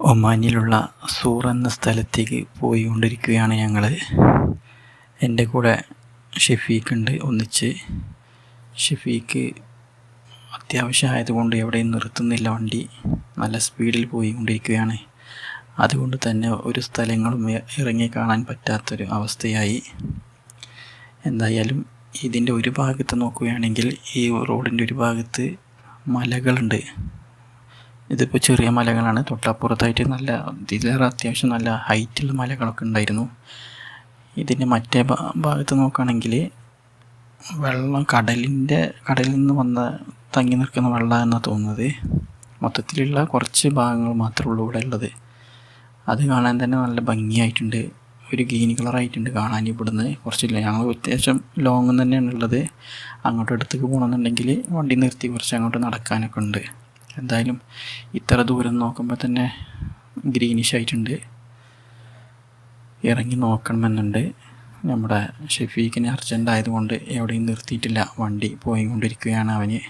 ഒമാനിലുള്ള സൂർ എന്ന സ്ഥലത്തേക്ക് പോയിക്കൊണ്ടിരിക്കുകയാണ് ഞങ്ങൾ എന്റെ കൂടെ ഷെഫീഖ് ഉണ്ട്. ഒന്നിച്ച് ഷെഫീഖ് അത്യാവശ്യമായതുകൊണ്ട് എവിടെയും നിർത്തുന്നില്ല. വണ്ടി നല്ല സ്പീഡിൽ പോയിക്കൊണ്ടിരിക്കുകയാണ്. അതുകൊണ്ട് തന്നെ ഒരു സ്ഥലങ്ങളും ഇറങ്ങി കാണാൻ പറ്റാത്തൊരു അവസ്ഥയായി. എന്തായാലും ഇതിന്റെ ഒരു ഭാഗത്ത് നോക്കുകയാണെങ്കിൽ ഈ റോഡിന്റെ ഒരു ഭാഗത്ത് മലകളുണ്ട്. ഇതിപ്പോൾ ചെറിയ മലകളാണ്. തൊട്ടപ്പുറത്തായിട്ട് നല്ല ഇതിലേറെ അത്യാവശ്യം നല്ല ഹൈറ്റുള്ള മലകളൊക്കെ ഉണ്ടായിരുന്നു. ഇതിന്റെ മറ്റേ ഭാഗത്ത് നോക്കുകയാണെങ്കിൽ വെള്ളം കടലിന്റെ കടലിൽ നിന്ന് വന്ന തങ്ങി നിൽക്കുന്ന വെള്ളമെന്നാണ് തോന്നുന്നത്. മൊത്തത്തിലുള്ള കുറച്ച് ഭാഗങ്ങൾ മാത്രമേ ഉള്ളൂ ഇവിടെ ഉള്ളത്. അത് കാണാൻ തന്നെ നല്ല ഭംഗിയായിട്ടുണ്ട്. ഒരു ഗ്രീൻ കളറായിട്ടുണ്ട് കാണാൻ ഇവിടുന്ന്. കുറച്ചില്ല ഞങ്ങൾ അത്യാവശ്യം ലോങ്ങ് തന്നെയാണ് ഉള്ളത്. അങ്ങോട്ട് അടുത്തേക്ക് പോകണമെന്നുണ്ടെങ്കിൽ വണ്ടി നിർത്തി കുറച്ച് അങ്ങോട്ട് നടക്കാനൊക്കെ ഉണ്ട്. എന്തായാലും ഇത്ര ദൂരം നോക്കുമ്പോൾ തന്നെ ഗ്രീനിഷ് ആയിട്ടുണ്ട്. ഇറങ്ങി നോക്കണമെന്നുണ്ട്. നമ്മുടെ ഷെഫീഖിന് അർജന്റ് ആയതുകൊണ്ട് എവിടെയും നിർത്തിയിട്ടില്ല. വണ്ടി പോയിക്കൊണ്ടിരിക്കുകയാണ് അവന്.